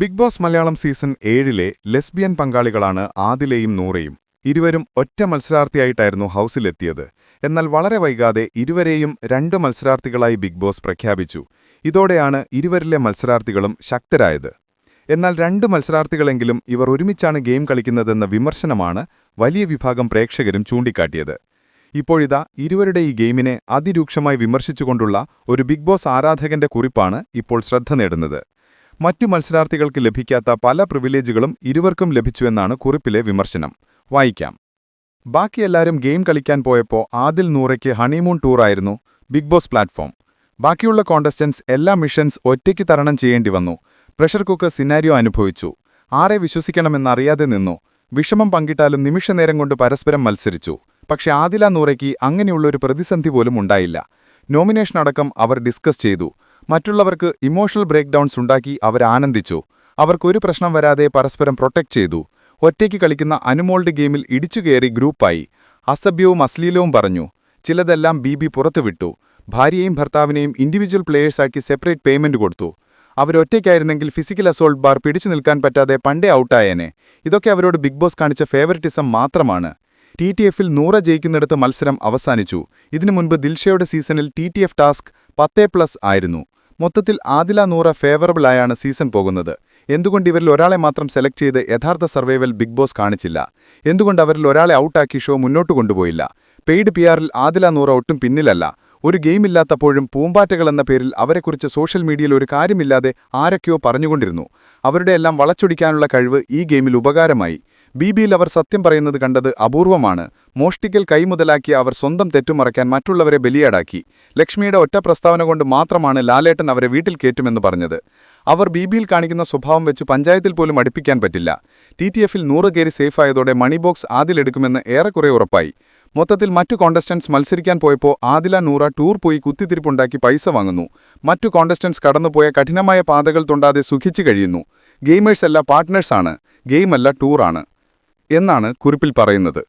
Big Boss Malayalam season ഏഴിലെ lesbian പങ്കാളികളാണ് ആദിലയും നൂറയും. ഇരുവരും ഒറ്റ മത്സരാർത്ഥിയായിട്ടായിരുന്നു ഹൗസിലെത്തിയത്. എന്നാൽ വളരെ വൈകാതെ ഇരുവരെയും രണ്ട് മത്സരാർത്ഥികളായി ബിഗ് ബോസ് പ്രഖ്യാപിച്ചു. ഇതോടെയാണ് ഇരുവരിലെ മത്സരാർത്ഥികളും ശക്തരായത്. എന്നാൽ രണ്ട് മത്സരാർത്ഥികളെങ്കിലും ഇവർ ഒരുമിച്ചാണ് ഗെയിം കളിക്കുന്നതെന്ന വിമർശനമാണ് വലിയ വിഭാഗം പ്രേക്ഷകരും ചൂണ്ടിക്കാട്ടിയത്. ഇപ്പോഴിതാ ഇരുവരുടെ ഈ ഗെയിമിനെ അതിരൂക്ഷമായി വിമർശിച്ചുകൊണ്ടുള്ള ഒരു ബിഗ് ബോസ് ആരാധകന്റെ കുറിപ്പാണ് ഇപ്പോൾ ശ്രദ്ധ നേടുന്നത്. മറ്റു മത്സരാർത്ഥികൾക്ക് ലഭിക്കാത്ത പല പ്രിവിലേജുകളും ഇരുവർക്കും ലഭിച്ചുവെന്നാണ് കുറിപ്പിലെ വിമർശനം. വായിക്കാം. ബാക്കി എല്ലാവരും ഗെയിം കളിക്കാൻ പോയപ്പോൾ ആദിൽ നൂറയ്ക്ക് ഹണിമൂൺ ടൂറായിരുന്നു ബിഗ് ബോസ് പ്ലാറ്റ്ഫോം ബാക്കിയുള്ള കോണ്ടസ്റ്റൻസ് എല്ലാ മിഷൻസ് ഒറ്റയ്ക്ക് തരണം ചെയ്യേണ്ടി വന്നു. പ്രഷർ കുക്കർ സിനാരിയോ അനുഭവിച്ചു. ആരെ വിശ്വസിക്കണമെന്നറിയാതെ നിന്നു. വിഷമം പങ്കിട്ടാലും നിമിഷനേരം കൊണ്ട് പരസ്പരം മത്സരിച്ചു. പക്ഷെ ആദില നൂറയ്ക്ക് അങ്ങനെയുള്ളൊരു പ്രതിസന്ധി പോലും ഉണ്ടായില്ല. നോമിനേഷൻ അടക്കം അവർ ഡിസ്കസ് ചെയ്തു. മറ്റുള്ളവർക്ക് ഇമോഷണൽ ബ്രേക്ക് ഡൗൺസ് ഉണ്ടാക്കി അവരാനന്ദിച്ചു. അവർക്കൊരു പ്രശ്നം വരാതെ പരസ്പരം പ്രൊട്ടക്ട് ചെയ്തു. ഒറ്റയ്ക്ക് കളിക്കുന്ന അനുമോൾഡ് ഗെയിമിൽ ഇടിച്ചുകയറി ഗ്രൂപ്പായി അസഭ്യവും അശ്ലീലവും പറഞ്ഞു. ചിലതെല്ലാം ബി ബി പുറത്തുവിട്ടു ഭാര്യയെയും ഭർത്താവിനെയും ഇൻഡിവിജ്വൽ പ്ലേയേഴ്സാക്കി സെപ്പറേറ്റ് പേയ്മെന്റ് കൊടുത്തു. അവരൊറ്റയ്ക്കായിരുന്നെങ്കിൽ ഫിസിക്കൽ അസോൾട്ട് ബാർ പിടിച്ചു നിൽക്കാൻ പറ്റാതെ പണ്ടേ ഔട്ടായേനെ ഇതൊക്കെ അവരോട് ബിഗ് ബോസ് കാണിച്ച ഫേവറിറ്റിസം മാത്രമാണ്. ടി ടി എഫിൽ നൂറ ജയിക്കുന്നിടത്ത് മത്സരം അവസാനിച്ചു. ഇതിനു മുൻപ് ദിൽഷയുടെ സീസണിൽ ടി ടി എഫ് ടാസ്ക് പത്തേ പ്ലസ് ആയിരുന്നു. മൊത്തത്തിൽ ആദില നൂറ ഫേവറബിളായാണ് സീസൺ പോകുന്നത്. എന്തുകൊണ്ട് ഇവരിൽ ഒരാളെ മാത്രം സെലക്ട് ചെയ്ത് യഥാർത്ഥ സർവൈവൽ ബിഗ് ബോസ് കാണിച്ചില്ല? എന്തുകൊണ്ട് അവരിൽ ഒരാളെ ഔട്ടാക്കി ഷോ മുന്നോട്ട് കൊണ്ടുപോയില്ല? പെയ്ഡ് പിആറിൽ ആദില നൂറ ഒട്ടും പിന്നിലല്ല. ഒരു ഗെയിമില്ലാത്തപ്പോഴും പൂമ്പാറ്റകൾ എന്ന പേരിൽ അവരെക്കുറിച്ച് സോഷ്യൽ മീഡിയയിൽ ഒരു കാര്യമില്ലാതെ ആരൊക്കെയോ പറഞ്ഞുകൊണ്ടിരുന്നു. അവരുടെയെല്ലാം വളച്ചൊടിക്കാനുള്ള കഴിവ് ഈ ഗെയിമിൽ ഉപകാരമായി. ബി ബിയിൽ അവർ സത്യം പറയുന്നത് കണ്ടത് അപൂർവമാണ്. മോഷ്ടിക്കൽ കൈമുതലാക്കി അവർ സ്വന്തം തെറ്റുമറയ്ക്കാൻ മറ്റുള്ളവരെ ബലിയാടാക്കി. ലക്ഷ്മിയുടെ ഒറ്റ പ്രസ്താവന കൊണ്ട് മാത്രമാണ് ലാലേട്ടൻ അവരെ വീട്ടിൽ കയറ്റുമെന്ന് പറഞ്ഞത്. അവർ ബി ബിയിൽ കാണിക്കുന്ന സ്വഭാവം വെച്ച് പഞ്ചായത്തിൽ പോലും അടുപ്പിക്കാൻ പറ്റില്ല. ടി ടി എഫിൽ നൂറ് കയറി സേഫായതോടെ മണി ബോക്സ് ആദിലെടുക്കുമെന്ന് ഏറെക്കുറെ ഉറപ്പായി. മൊത്തത്തിൽ മറ്റു കോണ്ടസ്റ്റൻസ് മത്സരിക്കാൻ പോയപ്പോൾ ആദില നൂറ ടൂർ പോയി കുത്തിത്തിരിപ്പുണ്ടാക്കി പൈസ വാങ്ങുന്നു. മറ്റു കോണ്ടസ്റ്റൻസ് കടന്നുപോയ കഠിനമായ പാതകൾ തൊണ്ടാതെ സുഖിച്ചു കഴിയുന്നു. ഗെയിമേഴ്സ് ഗെയിമേഴ്സല്ല പാർട്ട്നേഴ്സാണ് ഗെയിമല്ല ടൂറാണ് എന്നാണ് കുറിപ്പിൽ പറയുന്നത്